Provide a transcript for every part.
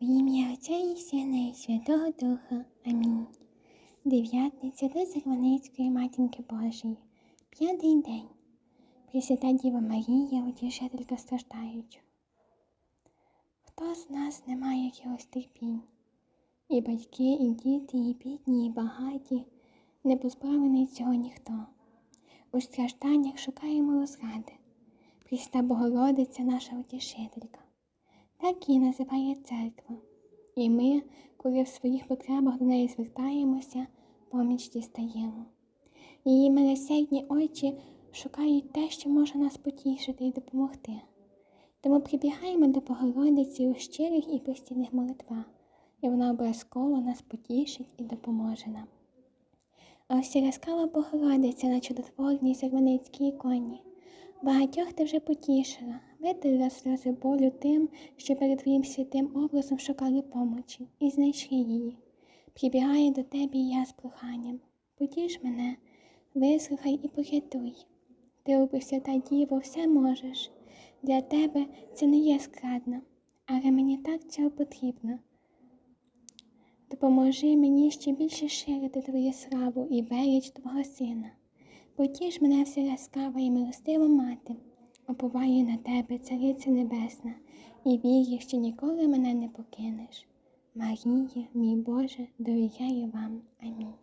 В ім'я Отця і Сина і Святого Духа. Амінь. Дев'ятниця до Зарваницької Матінки Божої. П'ятий день. Пресвята Діва Марія, утішителька страждаючих. Хто з нас не має якихось терпінь? І батьки, і діти, і бідні, і багаті, не позбавлений цього ніхто. У стражданнях шукаємо розради. Пресвята Богородиця наша утішителька. Так її називає церква. І ми, коли в своїх потребах до неї звертаємося, поміч дістаємо. Її милосердні очі шукають те, що може нас потішити і допомогти. Тому прибігаємо до Богородиці у щирих і постійних молитвах, і вона обов'язково нас потішить і допоможе нам. А ось ласкава Богородиця на чудотворній Зарваницькій іконі. Багатьох ти вже потішила, витерла сльози болю тим, що перед твоїм святим образом шукали помочі, і знайшли її. Прибігає до тебе і я з проханням. Потіш мене, вислухай і порятуй. Ти, о Пресвята Діво, все можеш. Для тебе це не є складно, але мені так цього потрібно. Допоможи мені ще більше ширити твою славу і велич Твого Сина. Потіш мене все ласкава і милостива мати, оповаю на тебе, Цариця Небесна, і вірю, що ніколи мене не покинеш. Марія, мій Боже, довіряю вам. Амінь.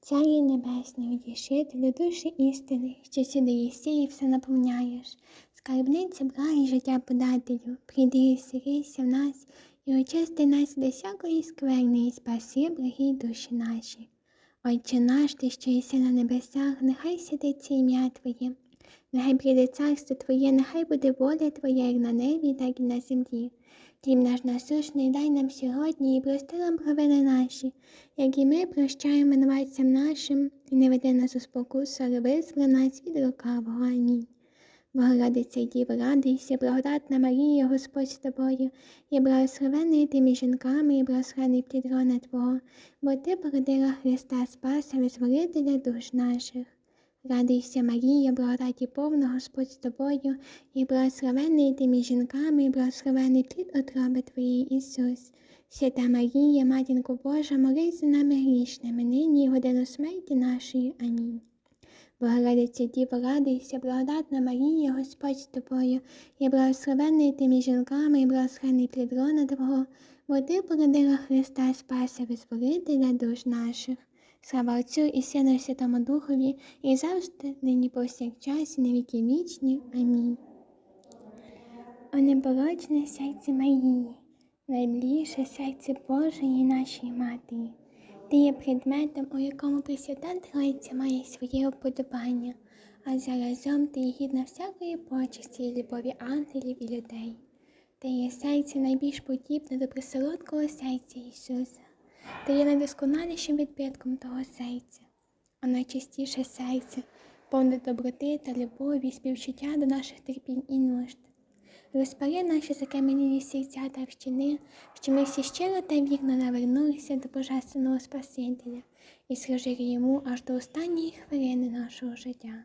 Царі Небесний, утішителю душі істини, що сюди і все наповняєш, скарбниця благі життя подателю, прийди і сирися в нас, і очисти нас до всякої скверни, і спаси, благі душі наші. Отче наш, ти, що єси на небесах, нехай святиться ім'я Твоє, нехай прийде царство Твоє, нехай буде воля Твоя, як на небі, так і на землі. Хліб наш насущний дай нам сьогодні і прости нам провини наші, як і ми прощаємо винуватцям нашим, і не веди нас у спокусу, але визволи нас від лукавого. Амінь. Богородиця Діва, радуйся, благодатна Марія, Господь з тобою, і благословений ти між жінками, і благословений плід рона Твого, бо ти породила Христа Спаса, визволителя душ наших. Радуйся, Марія, благодаті повна, Господь з тобою, і благословений ти між жінками, і благословений плід отроби Твоєї Ісус. Свята Марія, Матінко Божа, молись за нами грішними, нині і годину смерті нашої. Амінь. Богородиця Діва, радуйся, благодатна Марія, Господь з тобою, і благословений ти між жінками, і благословений плід лона Твого, бо ти породила Христа Спаса, визволителя душ наших. Слава Отцю і Сину і Святому Духові, і завжди, нині повсякчас, і на віки вічні. Амінь. О непорочне серце Марії, найближче серце Божої нашої Матері. Ти є предметом, у якому Пресвята Троїця має своє уподобання, а заразом ти є гідна всякої почесті і любові ангелів і людей. Ти є серце найбільш подібне до присолодкого серця Ісуса. Ти є найдосконалішим відбитком того серця, а найчистіше серце, повне доброти та любові, співчуття до наших терпінь і нужд. Розпари наші закам'янілі серця та вщини, що ми всі щиро та вірно навернулися до Божественного Спасителя і служили йому аж до останньої хвилини нашого життя.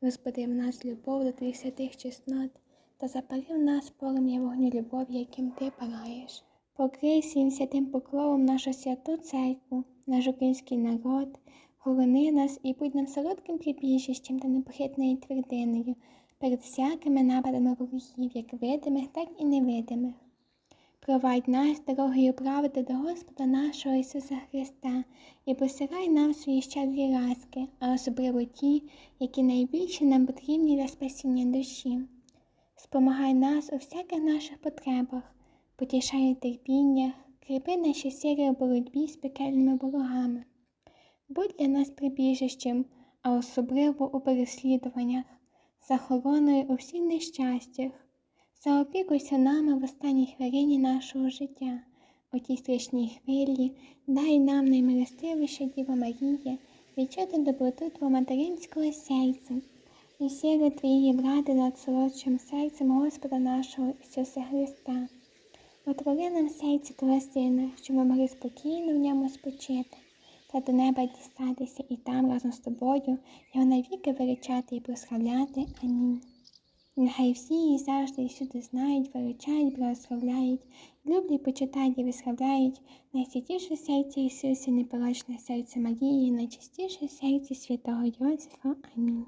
Розбуди в нас любов до твоїх святих чеснот та запари в нас полум'я вогню любові, яким ти палаєш. Покрий святим покровом нашу святу церкву, наш український народ, хорони нас і будь нам солодким прибіжищем та непохитною твердиною перед всякими нападами ворогів, як видимих, так і невидимих. Провадь нас дорогою правди до Господа нашого Ісуса Христа і посирай нам свої щедрі ласки, а особливо ті, які найбільше нам потрібні для спасіння душі. Спомагай нас у всяких наших потребах, потішай у терпіннях, кріпи наші сили у боротьбі з пекельними ворогами. Будь для нас прибіжищем, а особливо у переслідуваннях захороною у всіх нещастях, заопікуйся нами в останній хвилині нашого життя, у тій страшній хвилі, дай нам наймилостивіша Діва Марія, відчути доброту Твого материнського серця і сили Твоєї влади над солодшим серцем Господа нашого Ісуса Христа. Отвори нам серце твоє ну, щоб ми могли спокійно в ньому спочити, та до неба дістатися і там разом з тобою, його навіки величати і прославляти. Амінь. Нехай всі і завжди і всюди знають, величають, благословляють, люблять, почитають і виславляють, найсвятіше серце Ісуса, непорочне серце Марії, найчистіше серце святого Йосифа. Амінь.